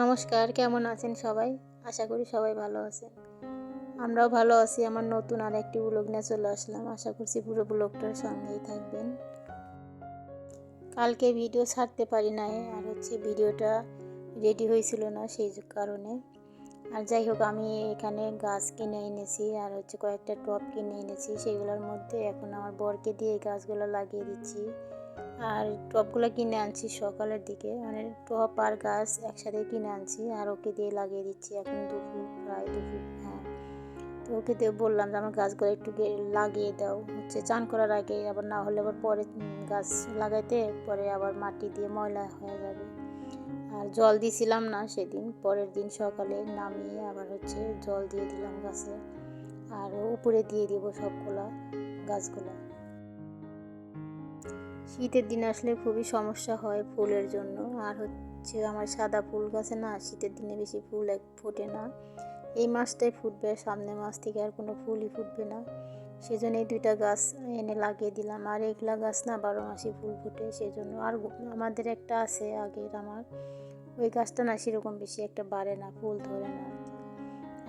নমস্কার, কেমন আছেন সবাই? আশা করি সবাই ভালো আছেন। আমরাও ভালো আছি, আমার নতুন আর একটি ব্লগ নিয়ে চলে আসলাম। আশা করছি পুরো ব্লগটার সঙ্গেই থাকবেন। কালকে ভিডিও ছাড়তে পারি নাই, আর হচ্ছে ভিডিওটা রেডি হয়েছিল না সেই কারণে। আর যাই হোক, আমি এখানে গাছ কিনে এনেছি, আর হচ্ছে কয়েকটা টব কিনে এনেছি সেইগুলোর মধ্যে এখন আমার বরকে দিয়ে গাছগুলো লাগিয়ে দিচ্ছি। আর টবগুলো কিনে আনছি সকালের দিকে। মানে টপ আর গাছ একসাথে কিনে আনছি আর ওকে দিয়ে লাগিয়ে দিচ্ছি এখন দুপুর, প্রায় দুপুর হ্যাঁ। তো ওকে দিয়ে বললাম যে, আমার গাছগুলো একটু লাগিয়ে দাও। হচ্ছে চান করার আগে আবার না হলে আবার পরে গাছ লাগাইতে পরে আবার মাটি দিয়ে ময়লা হয়ে যাবে। আর জল দিছিলাম না সেদিন, পরের দিন সকালে নামিয়ে আবার হচ্ছে জল দিয়ে দিলাম গাছে। আর উপরে দিয়ে দিব সবগুলা গাছগুলা। শীতের দিন আসলে খুবই সমস্যা হয় ফুলের জন্য। আর হচ্ছে আমার সাদা ফুল গাছে না শীতের দিনে বেশি ফুল এক ফোটে না। এই মাসটাই ফুটবে সামনে মাস থেকে আর কোনো ফুলই ফুটবে না। সেজন্য এই দুইটা গাছ এনে লাগিয়ে দিলাম। আর এগুলা গাছ না বারো মাসে ফুল ফুটে, সেজন্য আর আমাদের একটা আছে আগের আমার। ওই গাছটা না সেরকম বেশি একটা বাড়ে না, ফুল ধরে না।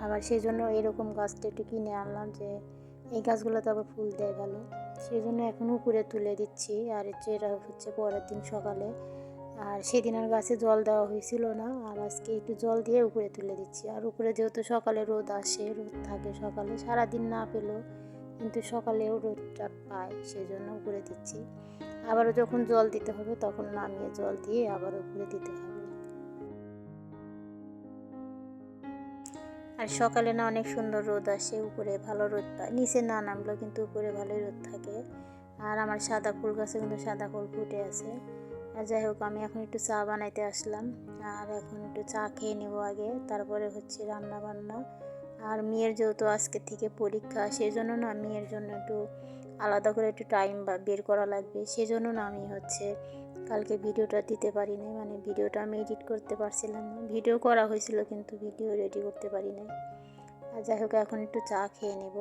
আবার সেই জন্য এরকম গাছটা একটু কিনে আনলাম যে এই গাছগুলোতে আবার ফুল দেয় ভালো। সেই জন্য এখন উপরে তুলে দিচ্ছি, আর হচ্ছে এটা হচ্ছে পরের দিন সকালে। আর সেদিন আর গাছে জল দেওয়া হয়েছিল না, আর আজকে একটু জল দিয়ে উপরে তুলে দিচ্ছি। আর উপরে যেহেতু সকালে রোদ আসে, রোদ থাকে সকালে, সারাদিন না পেলেও কিন্তু সকালেও রোদটা পায় সেই জন্য উপরে দিচ্ছি। আবারও যখন জল দিতে হবে তখন নামিয়ে জল দিয়ে আবার উপরে দিতে হবে। আর সকালে না অনেক সুন্দর রোদ আসে, উপরে ভালো রোদ পায় নিচে না নামলেও কিন্তু উপরে ভালোই রোদ থাকে। আর আমার সাদা ফুল গাছে কিন্তু সাদা ফুল ফুটে আছে। আর যাই হোক, আমি এখন একটু চা বানাইতে আসলাম। আর এখন একটু চা খেয়ে নেব আগে, তারপরে হচ্ছে রান্না বান্না আর মেয়ের যেহেতু আজকে থেকে পরীক্ষা সেই জন্য না মেয়ের জন্য একটু আলাদা করে একটু টাইম বা বের করা লাগবে। সেজন্য না আমি হচ্ছে কালকে ভিডিওটা দিতে পারি নাই মানে ভিডিওটা আমি এডিট করতে পারছিলাম না। ভিডিও করা হয়েছিল কিন্তু ভিডিও রেডি করতে পারি নাই। আর যাই হোক, এখন একটু চা খেয়ে নেব।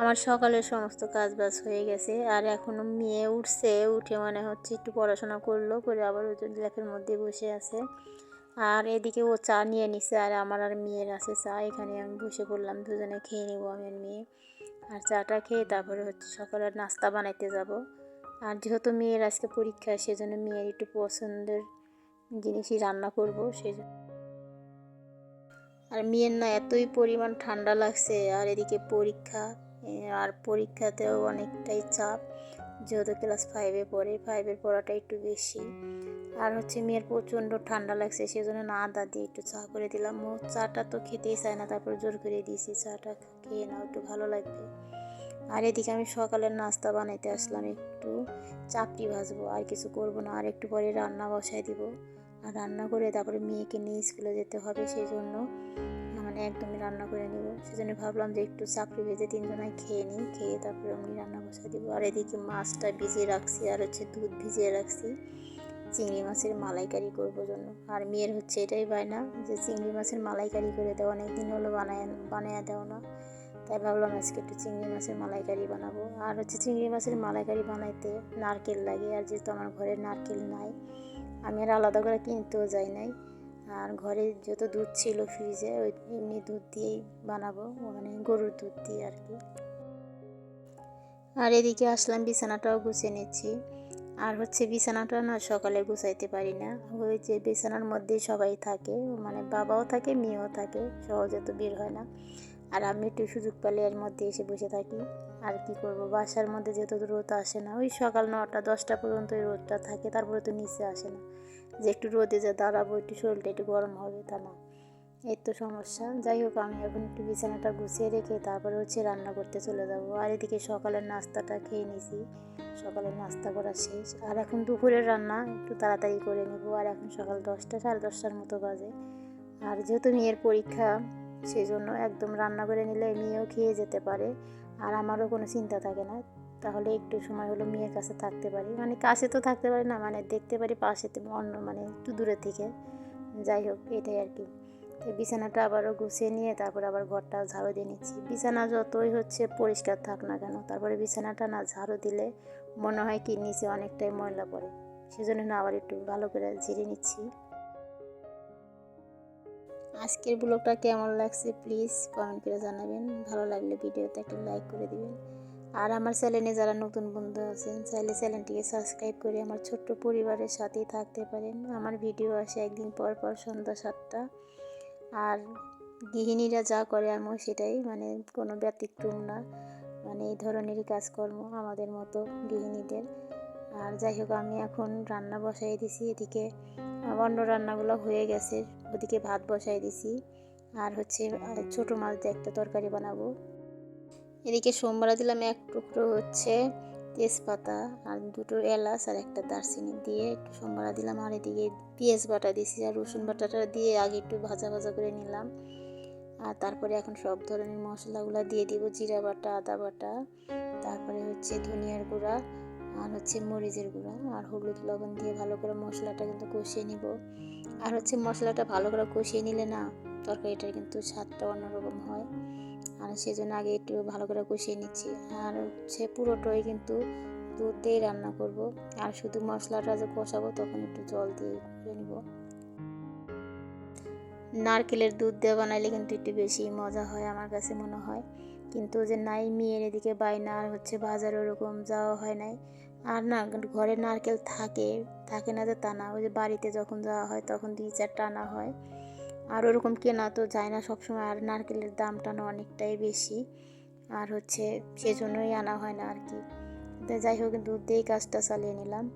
আমার সকালের সমস্ত কাজ বাজ হয়ে গেছে, আর এখনও মেয়ে উঠছে, উঠে মানে হচ্ছে একটু পড়াশোনা করল, করে আবার ল্যাপের মধ্যে বসে আছে। আর এদিকে ও চা নিয়ে নিছে, আর আমার আর মেয়ের আছে চা, এখানে আমি বসে পড়লাম, দুজনে খেয়ে নেব আমি আর মেয়ে। আর চাটা খেয়ে তারপরে হচ্ছে সকালের নাস্তা বানাইতে যাব। আর যেহেতু মেয়ের আজকে পরীক্ষা, সেজন্য মেয়ের একটু পছন্দের জিনিসই রান্না করব, সেজন্য। আর মেয়ের না এতই পরিমাণ ঠান্ডা লাগছে, আর এদিকে পরীক্ষা, আর পরীক্ষাতেও অনেকটাই চাপ, যেহেতু ক্লাস ফাইভে পড়ে ফাইভের পড়াটা একটু বেশি। আর হচ্ছে মেয়ের প্রচণ্ড ঠান্ডা লাগছে, সেজন্য না আদা দিয়ে একটু চা করে দিলাম। ও চাটা তো খেতেই চায় না, তারপর জোর করে দিয়েছি চাটা খেয়ে নাও একটু ভালো লাগবে। আর এদিকে আমি সকালের নাস্তা বানাইতে আসলাম, একটু চাপড়ি ভাজবো, আর কিছু করব না, আর একটু পরে রান্না বসাই দিব। আর রান্না করে তারপরে মেয়েকে নিয়ে স্কুলে যেতে হবে সেই জন্য মানে একদমই রান্না করে নিব। সেজন্য ভাবলাম যে একটু চাপড়ি ভেজে তিনজনায় খেয়ে নিই, খেয়ে তারপরে আমি রান্না বসাই দিব। আর এদিকে মাছটা ভিজিয়ে রাখছি, আর হচ্ছে দুধ ভিজিয়ে রাখছি। চিংড়ি মাছের মালাইকারি করব জন্য। আর মেয়ের হচ্ছে এটাই বায়না যে চিংড়ি মাছের মালাইকারি করে দাও অনেক দিন হলো বানায় বানায় দাও না। তাই ভাবলাম আজকে একটু চিংড়ি মাছের মালাইকারি বানাবো। আর হচ্ছে চিংড়ি মাছের মালাইকারি বানাইতে নারকেল লাগে, আর যেহেতু আমার ঘরে নারকেল নাই, আমি আর আলাদা করে কিনতেও যাই নাই। আর ঘরে যত দুধ ছিল ফ্রিজে, ওই এমনি দুধ দিয়েই বানাবো মানে গরুর দুধ দিয়ে আর কি। আর এদিকে আসলাম, বিছানাটাও গুছিয়ে নিচ্ছি। আর হচ্ছে বিছানাটা না সকালে গুছাইতে পারি না। ওই যে বিছানার মধ্যেই সবাই থাকে মানে বাবাও থাকে, মেয়েও থাকে, সহজে তো বের হয় না। আর আমি একটু সুযোগ পেলে এর মধ্যে এসে বসে থাকি। আর কি করব? বাসার মধ্যে যেহেতু রোদ আসে না, ওই সকাল নটা, দশটা পর্যন্ত ওই রোদটা থাকে, তারপরে তো নিচে আসে না। যে একটু রোদে যে দাঁড়াবো, একটু শরীরটা একটু গরম হবে, তা না। এর তো সমস্যা। যাই হোক, আমি এখন একটু বিছানাটা গুছিয়ে রেখে তারপরে হচ্ছে রান্না করতে চলে যাব। আর এদিকে সকালের নাস্তাটা খেয়ে নিছি। সকালের নাস্তা করা শেষ। আর এখন দুপুরের রান্না একটু তাড়াতাড়ি করে নেব। আর এখন সকাল দশটা, সাড়ে দশটার মতো বাজে। আর যেহেতু মেয়ের পরীক্ষা সেই জন্য একদম রান্না করে নিলে মেয়েও খেয়ে যেতে পারে। আর আমারও কোনো চিন্তা থাকে না। তাহলে একটু সময় হলো মেয়ের কাছে থাকতে পারি। মানে কাছে তো থাকতে পারি না মানে দেখতে পারি পাশে অন্য মানে একটু দূরে থেকে যাই হোক, এটাই আর কি। বিছানাটা আবারও গুছিয়ে নিয়ে তারপর আবার ঘরটা ঝাড়ু দিয়ে নিচ্ছি। বিছানা যতই হচ্ছে পরিষ্কার থাক না কেন, তারপরে বিছানাটা না ঝাড়ু দিলে মনে হয় কি, নিচে অনেকটাই ময়লা পড়ে। সেজন্য না, আবার একটু ভালো করে ঝেড়ে নিচ্ছি। আজকের ব্লগটা কেমন লাগছে প্লিজ কমেন্ট করে জানাবেন। ভালো লাগলে ভিডিওতে একটা লাইক করে দিবেন। আর আমার চ্যানেলে যারা নতুন বন্ধু আছেন, চাইলে চ্যানেলটিকে সাবস্ক্রাইব করে আমার ছোট্ট পরিবারের সাথেই থাকতে পারেন। আমার ভিডিও আসে একদিন পর পর সন্ধ্যা সাতটা। আর গৃহিণীরা যা করে আমিও সেটাই মানে কোনো ব্যতিক্রম না। মানে এই ধরনেরই কাজকর্ম আমাদের মতো গৃহিণীদের। আর যাই হোক, আমি এখন রান্না বসাই দিছি এদিকে। অন্য রান্নাগুলো হয়ে গেছে, ওদিকে ভাত বসাই দিছি। আর হচ্ছে ছোটো মাছ দিয়ে একটা তরকারি বানাবো। এদিকে সোমবারা দিলাম এক টুকরো হচ্ছে তেজপাতা আর দুটো এলাচ আর একটা দারচিনি দিয়ে একটু সোমবারা দিলাম। আর এদিকে পেঁয়াজ বাটা দিছি আর রসুন বাটাটা দিয়ে আগে একটু ভাজা ভাজা করে নিলাম। আর তারপরে এখন সব ধরনের মশলাগুলো দিয়ে দিব, জিরা বাটা, আদা বাটা, তারপরে হচ্ছে ধনিয়ার গুঁড়া আর হচ্ছে মরিচের গুঁড়া আর হলুদ লবণ দিয়ে ভালো করে মশলাটা কিন্তু কষিয়ে নিব। আর হচ্ছে মশলাটা ভালো করে কষিয়ে নিলে না তরকারিটার কিন্তু স্বাদটা অন্যরকম হয়। আর সেজন্য আগে একটু ভালো করে কষিয়ে নিচ্ছি। আর হচ্ছে পুরোটাই কিন্তু দুধ দিয়েই রান্না করব। আর শুধু মশলাটা যে কষাবো তখন একটু জল দিয়ে করে নিব। নারকেলের দুধ দিয়ে বানাইলে কিন্তু একটু বেশি মজা হয় আমার কাছে মনে হয়। কিন্তু যে নাই, মেয়ের এদিকে বাইনা আর হচ্ছে বাজার ওরকম যাওয়া হয় নাই। আর না, ঘরে নারকেল থাকে থাকে না যে তা না। ওই যে বাড়িতে যখন যাওয়া হয়, তখন দুই চারটা আনা হয়। আর ওরকম কেনা তো যায় না সবসময়, আর নারকেলের দামটা না অনেকটাই বেশি। আর হচ্ছে সেজন্যই আনা হয় না আর কি। যাই হোক দুধ দিয়েই কাজটা চালিয়ে নিলাম।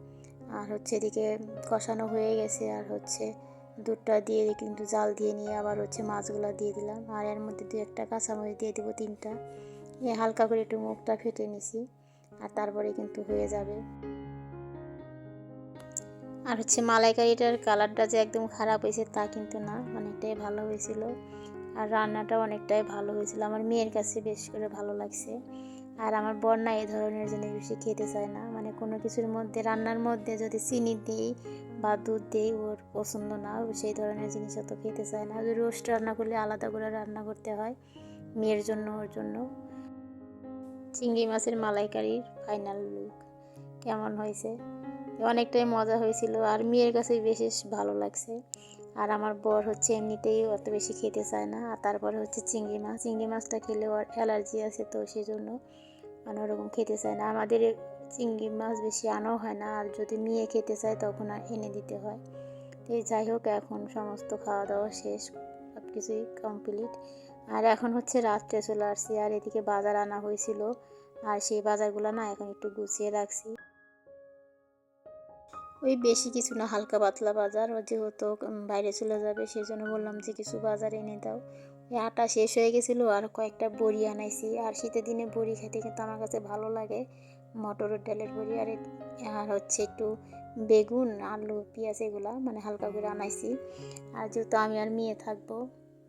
আর হচ্ছে এদিকে কষানো হয়ে গেছে, আর হচ্ছে দুধটা দিয়ে কিন্তু জাল দিয়ে নিয়ে আবার হচ্ছে মাছগুলো দিয়ে দিলাম। আর এর মধ্যে দু একটা কাঁচামরিচ দিয়ে দেবো তিনটা। হালকা করে একটু মুখটা ফেটে নিছি। আর তারপরে কিন্তু হয়ে যাবে। আর হচ্ছে মালাইকারিটার কালারটা যে একদম খারাপ হয়েছে তা কিন্তু না, অনেকটাই ভালো হয়েছিল। আর রান্নাটা অনেকটাই ভালো হয়েছিল। আমার মেয়ের কাছে বেশ করে ভালো লাগছে। আর আমার বন্যা এই ধরনের জিনিস বেশি খেতে চায় না। মানে কোনো কিছুর মধ্যে, রান্নার মধ্যে যদি চিনি দিই বা দুধ দিই, ওর পছন্দ না সেই ধরনের জিনিস অত খেতে চায় না। রোস্ট রান্না করলে আলাদা করে রান্না করতে হয়, মেয়ের জন্য, ওর জন্য। চিংড়ি মাছের মালাইকারির ফাইনাল লুক কেমন হয়েছে? অনেকটাই মজা হয়েছিল আর মেয়ের কাছে বেশি ভালো লাগছে। আর আমার বর হচ্ছে এমনিতেই অত বেশি খেতে চায় না আর তারপরে হচ্ছে চিংড়ি মাছ। চিংড়ি মাছটা খেলে ওর অ্যালার্জি আছে তো সেই জন্য মানে ওরকম খেতে চায় না। আমাদের চিংড়ি মাছ বেশি আনাও হয় না আর যদি মেয়ে খেতে চায় তখন আর এনে দিতে হয়। তো যাই হোক, এখন সমস্ত খাওয়া দাওয়া শেষ সব কিছুই কমপ্লিট আর এখন হচ্ছে রাত্রে চলে আসছি, আর এদিকে বাজার আনা হয়েছিল। আর সেই বাজারগুলো না এখন একটু গুছিয়ে রাখছি। ওই বেশি কিছু না, হালকা পাতলা বাজার। ও যেহেতু বাইরে চলে যাবে সেই জন্য বললাম যে কিছু বাজার এনে দাও। এই আটা শেষ হয়ে গেছিল, আর কয়েকটা বড়ি আনাইছি। আর শীতের দিনে বড়ি খেতে কিন্তু আমার কাছে ভালো লাগে। মটরের ডালের বড়ি, আর আর হচ্ছে একটু বেগুন, আলু, পেঁয়াজ এগুলা মানে হালকা করে আনাইছি। আর যেহেতু আমি আর মেয়ে থাকব,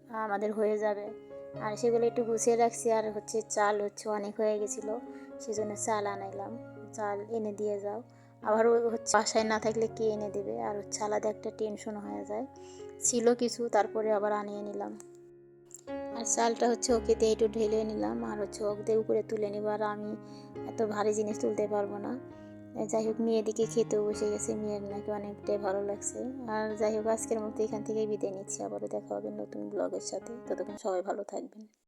আমাদের হয়ে যাবে। আর সেগুলো একটু গুছিয়ে রাখছি আর হচ্ছে চাল হচ্ছে অনেক হয়ে গেছিল, সেজন্য চাল আনাইলাম। চাল এনে দিয়ে যাও। আবার হচ্ছে বাসায় না থাকলে কে এনে দেবে? আর হচ্ছে আলাদা একটা টেনশন হয়ে যায়। ছিল কিছু, তারপরে আবার আনিয়ে নিলাম। আর চালটা হচ্ছে ওকে দিয়ে একটু ঢেলে নিলাম। আর হচ্ছে ওকে দিয়ে উপরে তুলে নিব। আর আমি এত ভারী জিনিস তুলতে পারব না। যাই হোক মেয়ে দিকে খেতেও বসে গেছে। মেয়ের নাকি অনেকটাই ভালো লাগছে। আর যাই হোক, আজকের মতো এখান থেকেই বিদায় নিচ্ছি। আবারও দেখা হবে নতুন ব্লগের সাথে। ততক্ষণ সবাই ভালো থাকবেন।